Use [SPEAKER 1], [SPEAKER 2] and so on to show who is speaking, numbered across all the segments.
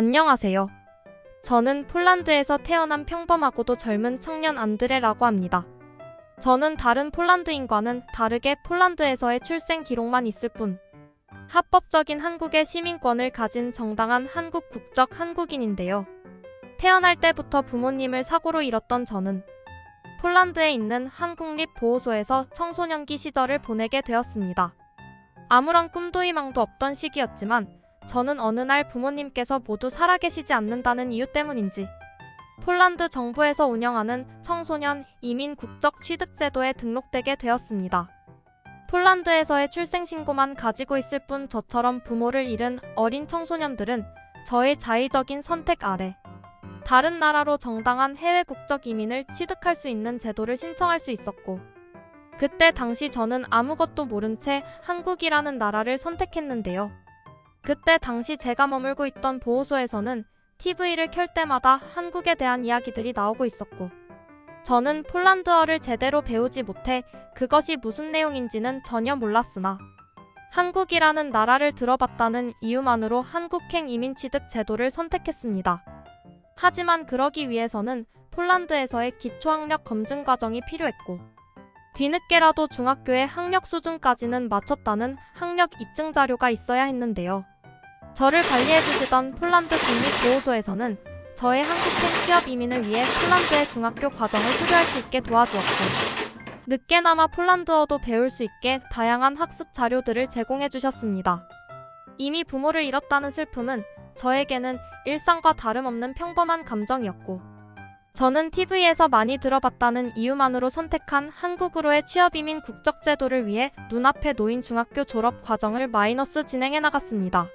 [SPEAKER 1] 안녕하세요. 저는 폴란드에서 태어난 평범하고도 젊은 청년 안드레라고 합니다. 저는 다른 폴란드인과는 다르게 폴란드에서의 출생 기록만 있을 뿐 합법적인 한국의 시민권을 가진 정당한 한국 국적 한국인인데요. 태어날 때부터 부모님을 사고로 잃었던 저는 폴란드에 있는 한국립 보호소에서 청소년기 시절을 보내게 되었습니다. 아무런 꿈도 희망도 없던 시기였지만 저는 어느 날 부모님께서 모두 살아계시지 않는다는 이유 때문인지 폴란드 정부에서 운영하는 청소년 이민 국적 취득 제도에 등록되게 되었습니다. 폴란드에서의 출생신고만 가지고 있을 뿐 저처럼 부모를 잃은 어린 청소년들은 저의 자의적인 선택 아래 다른 나라로 정당한 해외 국적 이민을 취득할 수 있는 제도를 신청할 수 있었고 그때 당시 저는 아무것도 모른 채 한국이라는 나라를 선택했는데요. 그때 당시 제가 머물고 있던 보호소에서는 TV를 켤 때마다 한국에 대한 이야기들이 나오고 있었고 저는 폴란드어를 제대로 배우지 못해 그것이 무슨 내용인지는 전혀 몰랐으나 한국이라는 나라를 들어봤다는 이유만으로 한국행 이민 취득 제도를 선택했습니다. 하지만 그러기 위해서는 폴란드에서의 기초학력 검증 과정이 필요했고 뒤늦게라도 중학교의 학력 수준까지는 마쳤다는 학력 입증 자료가 있어야 했는데요. 저를 관리해주시던 폴란드 국립보호소에서는 저의 한국행 취업 이민을 위해 폴란드의 중학교 과정을 수료할 수 있게 도와주었고 늦게나마 폴란드어도 배울 수 있게 다양한 학습 자료들을 제공해 주셨습니다. 이미 부모를 잃었다는 슬픔은 저에게는 일상과 다름없는 평범한 감정이었고 저는 TV에서 많이 들어봤다는 이유만으로 선택한 한국으로의 취업이민 국적제도를 위해 눈앞에 놓인 중학교 졸업 과정을 마이너스 진행해 나갔습니다.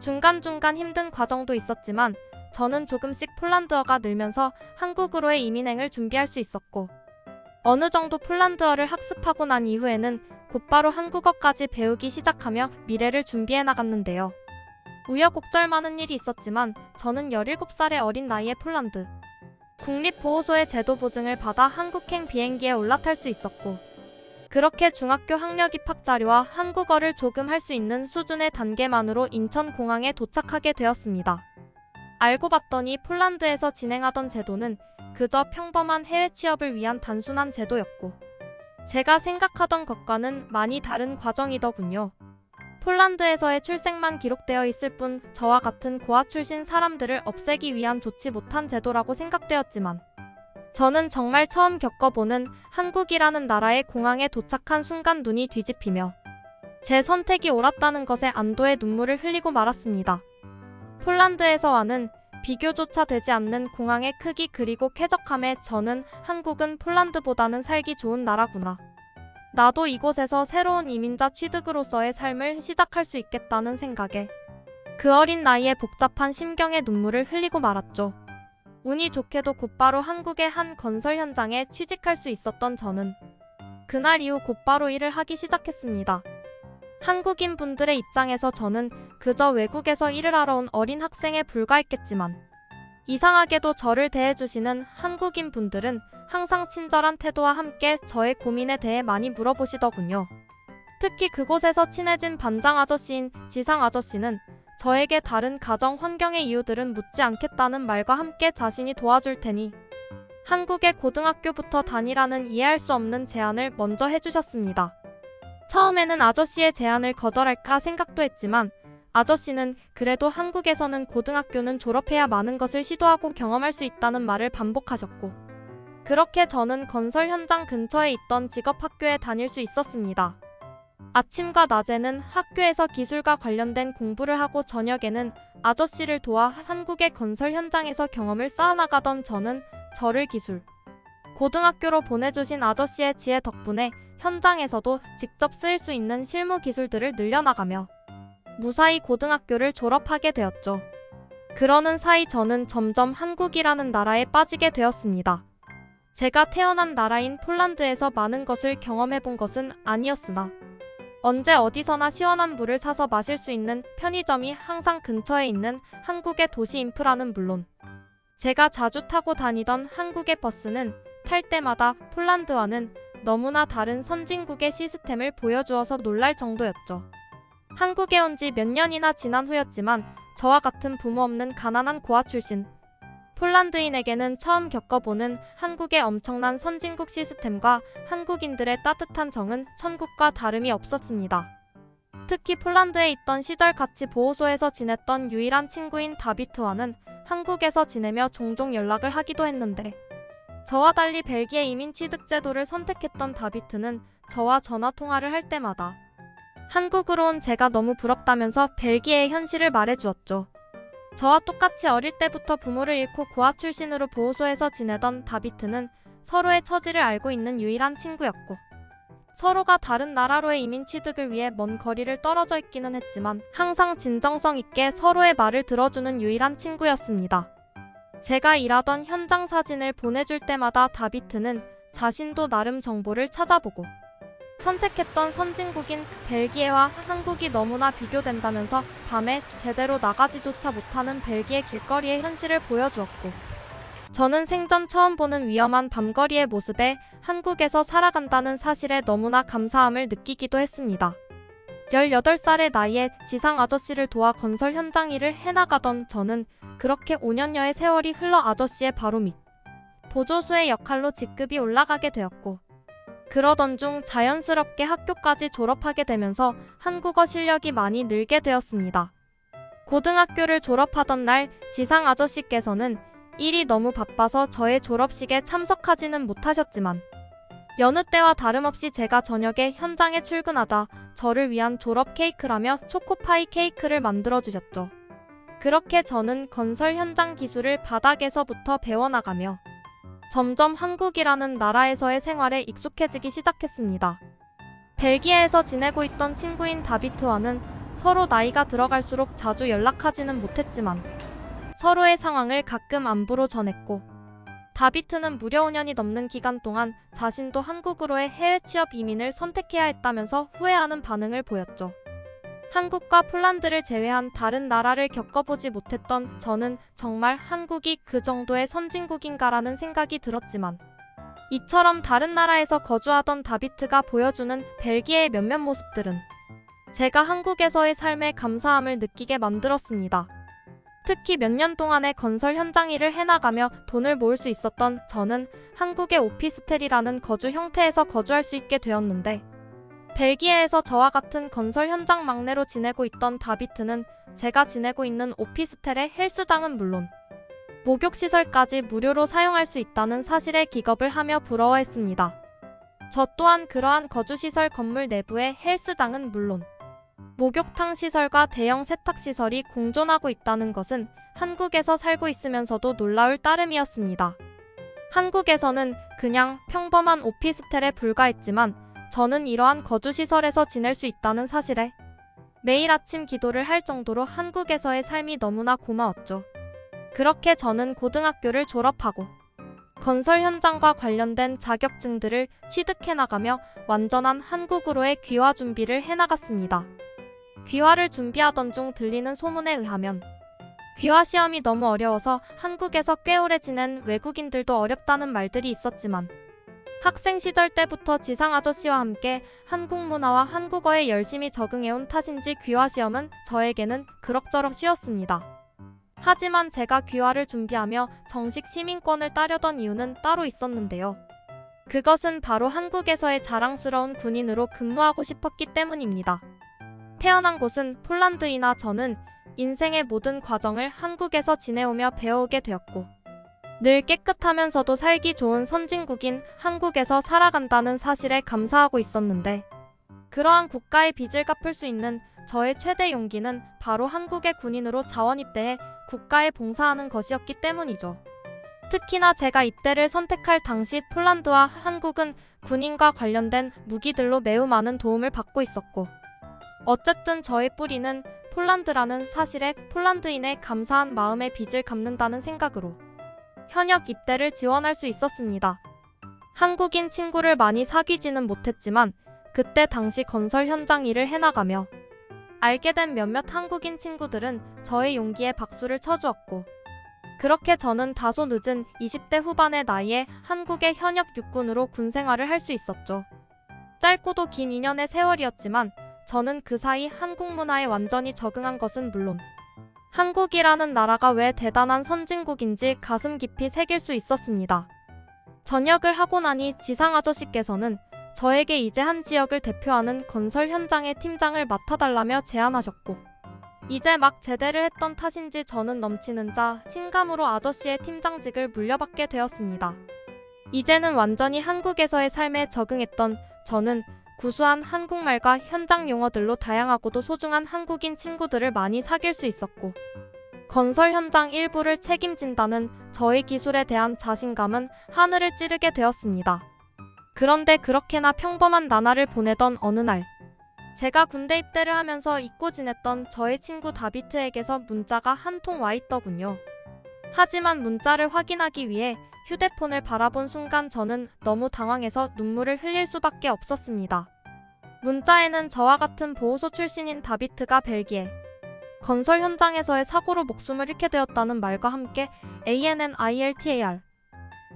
[SPEAKER 1] 중간중간 힘든 과정도 있었지만 저는 조금씩 폴란드어가 늘면서 한국으로의 이민행을 준비할 수 있었고 어느 정도 폴란드어를 학습하고 난 이후에는 곧바로 한국어까지 배우기 시작하며 미래를 준비해 나갔는데요. 우여곡절 많은 일이 있었지만 저는 17살의 어린 나이에 폴란드 국립보호소의 제도 보증을 받아 한국행 비행기에 올라탈 수 있었고 그렇게 중학교 학력 입학 자료와 한국어를 조금 할 수 있는 수준의 단계만으로 인천공항에 도착하게 되었습니다. 알고 봤더니 폴란드에서 진행하던 제도는 그저 평범한 해외 취업을 위한 단순한 제도였고 제가 생각하던 것과는 많이 다른 과정이더군요. 폴란드에서의 출생만 기록되어 있을 뿐 저와 같은 고아 출신 사람들을 없애기 위한 좋지 못한 제도라고 생각되었지만 저는 정말 처음 겪어보는 한국이라는 나라의 공항에 도착한 순간 눈이 뒤집히며 제 선택이 옳았다는 것에 안도의 눈물을 흘리고 말았습니다. 폴란드에서 와는 비교조차 되지 않는 공항의 크기 그리고 쾌적함에 저는 한국은 폴란드보다는 살기 좋은 나라구나. 나도 이곳에서 새로운 이민자 취득으로서의 삶을 시작할 수 있겠다는 생각에 그 어린 나이에 복잡한 심경의 눈물을 흘리고 말았죠. 운이 좋게도 곧바로 한국의 한 건설 현장에 취직할 수 있었던 저는 그날 이후 곧바로 일을 하기 시작했습니다. 한국인 분들의 입장에서 저는 그저 외국에서 일을 하러 온 어린 학생에 불과했겠지만 이상하게도 저를 대해주시는 한국인 분들은 항상 친절한 태도와 함께 저의 고민에 대해 많이 물어보시더군요. 특히 그곳에서 친해진 반장 아저씨인 지상 아저씨는 저에게 다른 가정 환경의 이유들은 묻지 않겠다는 말과 함께 자신이 도와줄 테니 한국의 고등학교부터 다니라는 이해할 수 없는 제안을 먼저 해주셨습니다. 처음에는 아저씨의 제안을 거절할까 생각도 했지만 아저씨는 그래도 한국에서는 고등학교는 졸업해야 많은 것을 시도하고 경험할 수 있다는 말을 반복하셨고 그렇게 저는 건설 현장 근처에 있던 직업학교에 다닐 수 있었습니다. 아침과 낮에는 학교에서 기술과 관련된 공부를 하고 저녁에는 아저씨를 도와 한국의 건설 현장에서 경험을 쌓아나가던 저는 저를 기술 고등학교로 보내주신 아저씨의 지혜 덕분에 현장에서도 직접 쓰일 수 있는 실무 기술들을 늘려나가며 무사히 고등학교를 졸업하게 되었죠. 그러는 사이 저는 점점 한국이라는 나라에 빠지게 되었습니다. 제가 태어난 나라인 폴란드에서 많은 것을 경험해 본 것은 아니었으나 언제 어디서나 시원한 물을 사서 마실 수 있는 편의점이 항상 근처에 있는 한국의 도시 인프라는 물론 제가 자주 타고 다니던 한국의 버스는 탈 때마다 폴란드와는 너무나 다른 선진국의 시스템을 보여주어서 놀랄 정도였죠. 한국에 온 지 몇 년이나 지난 후였지만 저와 같은 부모 없는 가난한 고아 출신 폴란드인에게는 처음 겪어보는 한국의 엄청난 선진국 시스템과 한국인들의 따뜻한 정은 천국과 다름이 없었습니다. 특히 폴란드에 있던 시절 같이 보호소에서 지냈던 유일한 친구인 다비트와는 한국에서 지내며 종종 연락을 하기도 했는데 저와 달리 벨기에 이민 취득 제도를 선택했던 다비트는 저와 전화 통화를 할 때마다 한국으로 온 제가 너무 부럽다면서 벨기에의 현실을 말해주었죠. 저와 똑같이 어릴 때부터 부모를 잃고 고아 출신으로 보호소에서 지내던 다비트는 서로의 처지를 알고 있는 유일한 친구였고 서로가 다른 나라로의 이민 취득을 위해 먼 거리를 떨어져 있기는 했지만 항상 진정성 있게 서로의 말을 들어주는 유일한 친구였습니다. 제가 일하던 현장 사진을 보내줄 때마다 다비트는 자신도 나름 정보를 찾아보고 선택했던 선진국인 벨기에와 한국이 너무나 비교된다면서 밤에 제대로 나가지조차 못하는 벨기에 길거리의 현실을 보여주었고 저는 생전 처음 보는 위험한 밤거리의 모습에 한국에서 살아간다는 사실에 너무나 감사함을 느끼기도 했습니다. 18살의 나이에 지상 아저씨를 도와 건설 현장 일을 해나가던 저는 그렇게 5년여의 세월이 흘러 아저씨의 바로 밑 보조수의 역할로 직급이 올라가게 되었고 그러던 중 자연스럽게 학교까지 졸업하게 되면서 한국어 실력이 많이 늘게 되었습니다. 고등학교를 졸업하던 날 지상 아저씨께서는 일이 너무 바빠서 저의 졸업식에 참석하지는 못하셨지만 여느 때와 다름없이 제가 저녁에 현장에 출근하자 저를 위한 졸업 케이크라며 초코파이 케이크를 만들어 주셨죠. 그렇게 저는 건설 현장 기술을 바닥에서부터 배워나가며 점점 한국이라는 나라에서의 생활에 익숙해지기 시작했습니다. 벨기에에서 지내고 있던 친구인 다비트와는 서로 나이가 들어갈수록 자주 연락하지는 못했지만 서로의 상황을 가끔 안부로 전했고 다비트는 무려 5년이 넘는 기간 동안 자신도 한국으로의 해외 취업 이민을 선택해야 했다면서 후회하는 반응을 보였죠. 한국과 폴란드를 제외한 다른 나라를 겪어보지 못했던 저는 정말 한국이 그 정도의 선진국인가라는 생각이 들었지만 이처럼 다른 나라에서 거주하던 다비트가 보여주는 벨기에의 몇몇 모습들은 제가 한국에서의 삶에 감사함을 느끼게 만들었습니다. 특히 몇 년 동안의 건설 현장 일을 해나가며 돈을 모을 수 있었던 저는 한국의 오피스텔이라는 거주 형태에서 거주할 수 있게 되었는데 벨기에에서 저와 같은 건설 현장 막내로 지내고 있던 다비트는 제가 지내고 있는 오피스텔의 헬스장은 물론 목욕시설까지 무료로 사용할 수 있다는 사실에 기겁을 하며 부러워했습니다. 저 또한 그러한 거주시설 건물 내부의 헬스장은 물론 목욕탕 시설과 대형 세탁 시설이 공존하고 있다는 것은 한국에서 살고 있으면서도 놀라울 따름이었습니다. 한국에서는 그냥 평범한 오피스텔에 불과했지만 저는 이러한 거주시설에서 지낼 수 있다는 사실에 매일 아침 기도를 할 정도로 한국에서의 삶이 너무나 고마웠죠. 그렇게 저는 고등학교를 졸업하고 건설 현장과 관련된 자격증들을 취득해 나가며 완전한 한국으로의 귀화 준비를 해 나갔습니다. 귀화를 준비하던 중 들리는 소문에 의하면 귀화 시험이 너무 어려워서 한국에서 꽤 오래 지낸 외국인들도 어렵다는 말들이 있었지만 학생 시절 때부터 지상 아저씨와 함께 한국 문화와 한국어에 열심히 적응해온 탓인지 귀화 시험은 저에게는 그럭저럭 쉬웠습니다. 하지만 제가 귀화를 준비하며 정식 시민권을 따려던 이유는 따로 있었는데요. 그것은 바로 한국에서의 자랑스러운 군인으로 근무하고 싶었기 때문입니다. 태어난 곳은 폴란드이나 저는 인생의 모든 과정을 한국에서 지내오며 배워오게 되었고, 늘 깨끗하면서도 살기 좋은 선진국인 한국에서 살아간다는 사실에 감사하고 있었는데, 그러한 국가의 빚을 갚을 수 있는 저의 최대 용기는 바로 한국의 군인으로 자원 입대해 국가에 봉사하는 것이었기 때문이죠. 특히나 제가 입대를 선택할 당시 폴란드와 한국은 군인과 관련된 무기들로 매우 많은 도움을 받고 있었고, 어쨌든 저의 뿌리는 폴란드라는 사실에 폴란드인의 감사한 마음의 빚을 갚는다는 생각으로 현역 입대를 지원할 수 있었습니다. 한국인 친구를 많이 사귀지는 못했지만 그때 당시 건설 현장 일을 해나가며 알게 된 몇몇 한국인 친구들은 저의 용기에 박수를 쳐주었고 그렇게 저는 다소 늦은 20대 후반의 나이에 한국의 현역 육군으로 군 생활을 할 수 있었죠. 짧고도 긴 2년의 세월이었지만 저는 그 사이 한국 문화에 완전히 적응한 것은 물론 한국이라는 나라가 왜 대단한 선진국인지 가슴 깊이 새길 수 있었습니다. 전역을 하고 나니 지상 아저씨께서는 저에게 이제 한 지역을 대표하는 건설 현장의 팀장을 맡아달라며 제안하셨고, 이제 막 제대를 했던 탓인지 저는 넘치는 자, 신감으로 아저씨의 팀장직을 물려받게 되었습니다. 이제는 완전히 한국에서의 삶에 적응했던 저는 구수한 한국말과 현장 용어들로 다양하고도 소중한 한국인 친구들을 많이 사귈 수 있었고, 건설 현장 일부를 책임진다는 저의 기술에 대한 자신감은 하늘을 찌르게 되었습니다. 그런데 그렇게나 평범한 나날을 보내던 어느 날, 제가 군대 입대를 하면서 잊고 지냈던 저의 친구 다비트에게서 문자가 한 통 와 있더군요. 하지만 문자를 확인하기 위해 휴대폰을 바라본 순간 저는 너무 당황해서 눈물을 흘릴 수밖에 없었습니다. 문자에는 저와 같은 보호소 출신인 다비트가 벨기에 건설 현장에서의 사고로 목숨을 잃게 되었다는 말과 함께 ANNILTAR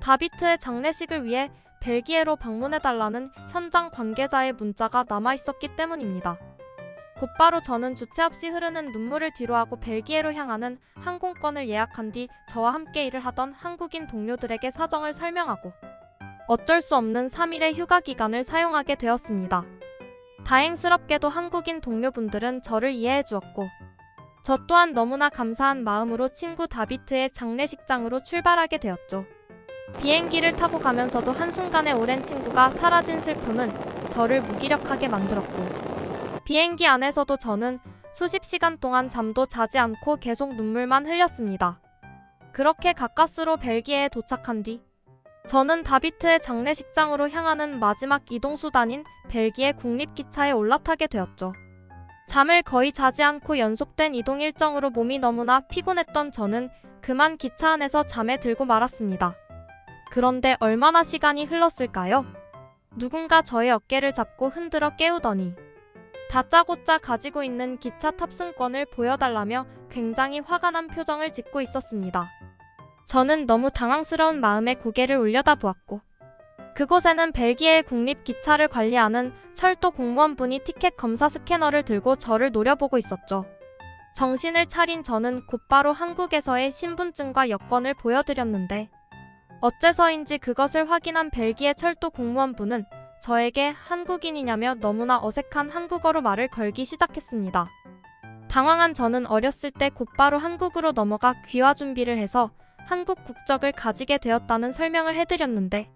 [SPEAKER 1] 다비트의 장례식을 위해 벨기에로 방문해달라는 현장 관계자의 문자가 남아 있었기 때문입니다. 곧바로 저는 주체 없이 흐르는 눈물을 뒤로하고 벨기에로 향하는 항공권을 예약한 뒤 저와 함께 일을 하던 한국인 동료들에게 사정을 설명하고 어쩔 수 없는 3일의 휴가 기간을 사용하게 되었습니다. 다행스럽게도 한국인 동료분들은 저를 이해해 주었고 저 또한 너무나 감사한 마음으로 친구 다비트의 장례식장으로 출발하게 되었죠. 비행기를 타고 가면서도 한순간에 오랜 친구가 사라진 슬픔은 저를 무기력하게 만들었고 비행기 안에서도 저는 수십 시간 동안 잠도 자지 않고 계속 눈물만 흘렸습니다. 그렇게 가까스로 벨기에에 도착한 뒤 저는 다비트의 장례식장으로 향하는 마지막 이동수단인 벨기에 국립기차에 올라타게 되었죠. 잠을 거의 자지 않고 연속된 이동 일정으로 몸이 너무나 피곤했던 저는 그만 기차 안에서 잠에 들고 말았습니다. 그런데 얼마나 시간이 흘렀을까요? 누군가 저의 어깨를 잡고 흔들어 깨우더니 다짜고짜 가지고 있는 기차 탑승권을 보여달라며 굉장히 화가 난 표정을 짓고 있었습니다. 저는 너무 당황스러운 마음에 고개를 올려다 보았고 그곳에는 벨기에 국립 기차를 관리하는 철도 공무원분이 티켓 검사 스캐너를 들고 저를 노려보고 있었죠. 정신을 차린 저는 곧바로 한국에서의 신분증과 여권을 보여드렸는데 어째서인지 그것을 확인한 벨기에 철도 공무원분은 저에게 한국인이냐며 너무나 어색한 한국어로 말을 걸기 시작했습니다. 당황한 저는 어렸을 때 곧바로 한국으로 넘어가 귀화 준비를 해서 한국 국적을 가지게 되었다는 설명을 해드렸는데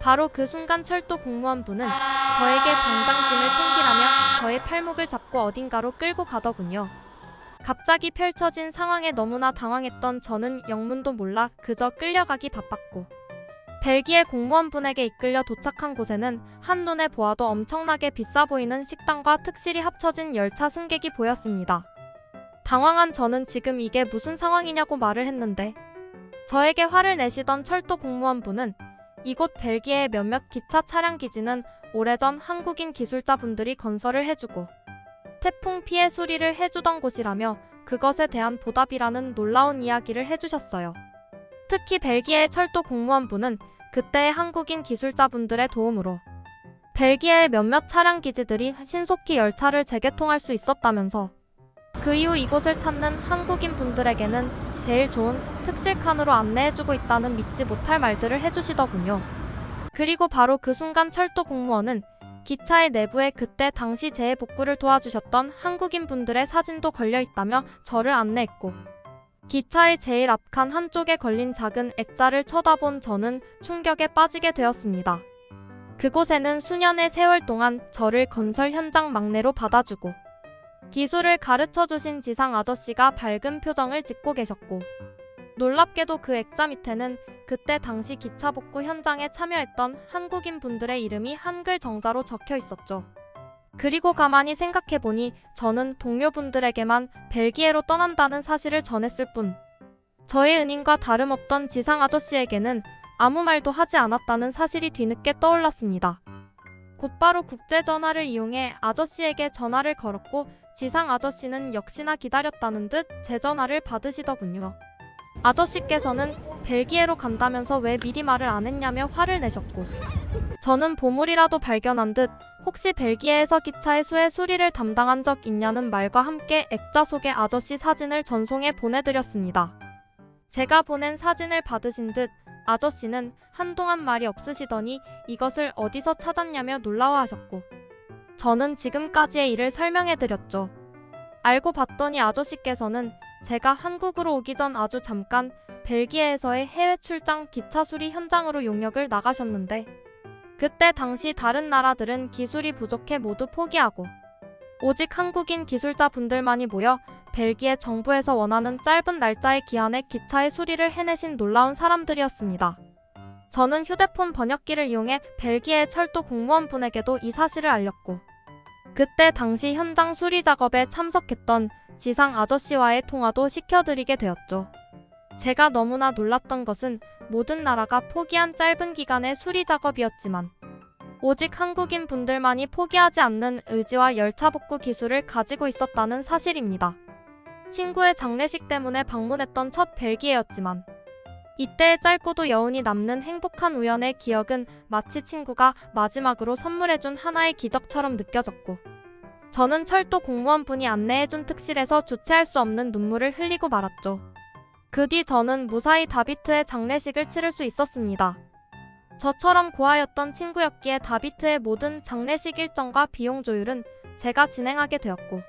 [SPEAKER 1] 바로 그 순간 철도 공무원분은 저에게 당장 짐을 챙기라며 저의 팔목을 잡고 어딘가로 끌고 가더군요. 갑자기 펼쳐진 상황에 너무나 당황했던 저는 영문도 몰라 그저 끌려가기 바빴고 벨기에 공무원분에게 이끌려 도착한 곳에는 한눈에 보아도 엄청나게 비싸 보이는 식당과 특실이 합쳐진 열차 승객이 보였습니다. 당황한 저는 지금 이게 무슨 상황이냐고 말을 했는데 저에게 화를 내시던 철도 공무원분은 이곳 벨기에의 몇몇 기차 차량 기지는 오래전 한국인 기술자분들이 건설을 해주고 태풍 피해 수리를 해주던 곳이라며 그것에 대한 보답이라는 놀라운 이야기를 해주셨어요. 특히 벨기에 철도 공무원분은 그때의 한국인 기술자분들의 도움으로 벨기에의 몇몇 차량 기지들이 신속히 열차를 재개통할 수 있었다면서 그 이후 이곳을 찾는 한국인 분들에게는 제일 좋은 특실칸으로 안내해주고 있다는 믿지 못할 말들을 해주시더군요. 그리고 바로 그 순간 철도 공무원은 기차의 내부에 그때 당시 재해 복구를 도와주셨던 한국인 분들의 사진도 걸려 있다며 저를 안내했고 기차의 제일 앞칸 한쪽에 걸린 작은 액자를 쳐다본 저는 충격에 빠지게 되었습니다. 그곳에는 수년의 세월 동안 저를 건설 현장 막내로 받아주고 기술을 가르쳐 주신 지상 아저씨가 밝은 표정을 짓고 계셨고 놀랍게도 그 액자 밑에는 그때 당시 기차 복구 현장에 참여했던 한국인 분들의 이름이 한글 정자로 적혀 있었죠. 그리고 가만히 생각해보니 저는 동료분들에게만 벨기에로 떠난다는 사실을 전했을 뿐 저의 은인과 다름없던 지상 아저씨에게는 아무 말도 하지 않았다는 사실이 뒤늦게 떠올랐습니다. 곧바로 국제전화를 이용해 아저씨에게 전화를 걸었고 지상 아저씨는 역시나 기다렸다는 듯 제 전화를 받으시더군요. 아저씨께서는 벨기에로 간다면서 왜 미리 말을 안 했냐며 화를 내셨고 저는 보물이라도 발견한 듯 혹시 벨기에에서 기차의 수의 수리를 담당한 적 있냐는 말과 함께 액자 속의 아저씨 사진을 전송해 보내드렸습니다. 제가 보낸 사진을 받으신 듯 아저씨는 한동안 말이 없으시더니 이것을 어디서 찾았냐며 놀라워하셨고 저는 지금까지의 일을 설명해드렸죠. 알고 봤더니 아저씨께서는 제가 한국으로 오기 전 아주 잠깐 벨기에에서의 해외 출장 기차 수리 현장으로 용역을 나가셨는데 그때 당시 다른 나라들은 기술이 부족해 모두 포기하고 오직 한국인 기술자 분들만이 모여 벨기에 정부에서 원하는 짧은 날짜의 기한에 기차의 수리를 해내신 놀라운 사람들이었습니다. 저는 휴대폰 번역기를 이용해 벨기에 철도 공무원분에게도 이 사실을 알렸고 그때 당시 현장 수리 작업에 참석했던 지상 아저씨와의 통화도 시켜드리게 되었죠. 제가 너무나 놀랐던 것은 모든 나라가 포기한 짧은 기간의 수리 작업이었지만 오직 한국인 분들만이 포기하지 않는 의지와 열차 복구 기술을 가지고 있었다는 사실입니다. 친구의 장례식 때문에 방문했던 첫 벨기에였지만 이때의 짧고도 여운이 남는 행복한 우연의 기억은 마치 친구가 마지막으로 선물해준 하나의 기적처럼 느껴졌고 저는 철도 공무원분이 안내해준 특실에서 주체할 수 없는 눈물을 흘리고 말았죠. 그 뒤 저는 무사히 다비트의 장례식을 치를 수 있었습니다. 저처럼 고아였던 친구였기에 다비트의 모든 장례식 일정과 비용 조율은 제가 진행하게 되었고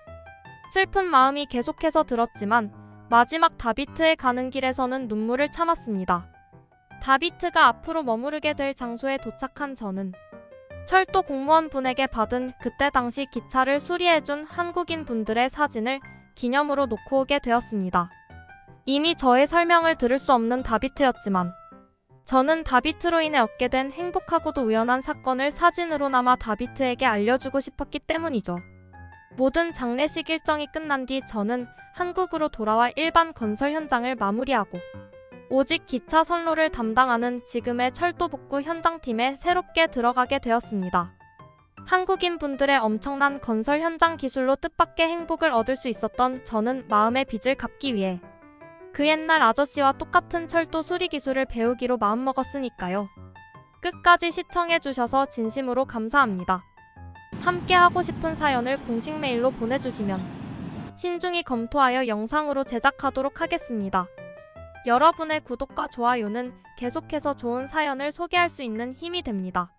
[SPEAKER 1] 슬픈 마음이 계속해서 들었지만 마지막 다비트에 가는 길에서는 눈물을 참았습니다. 다비트가 앞으로 머무르게 될 장소에 도착한 저는 철도 공무원 분에게 받은 그때 당시 기차를 수리해준 한국인 분들의 사진을 기념으로 놓고 오게 되었습니다. 이미 저의 설명을 들을 수 없는 다비트였지만 저는 다비트로 인해 얻게 된 행복하고도 우연한 사건을 사진으로나마 다비트에게 알려주고 싶었기 때문이죠. 모든 장례식 일정이 끝난 뒤 저는 한국으로 돌아와 일반 건설 현장을 마무리하고 오직 기차 선로를 담당하는 지금의 철도 복구 현장팀에 새롭게 들어가게 되었습니다. 한국인 분들의 엄청난 건설 현장 기술로 뜻밖의 행복을 얻을 수 있었던 저는 마음의 빚을 갚기 위해 그 옛날 아저씨와 똑같은 철도 수리 기술을 배우기로 마음먹었으니까요. 끝까지 시청해주셔서 진심으로 감사합니다. 함께 하고 싶은 사연을 공식 메일로 보내주시면 신중히 검토하여 영상으로 제작하도록 하겠습니다. 여러분의 구독과 좋아요는 계속해서 좋은 사연을 소개할 수 있는 힘이 됩니다.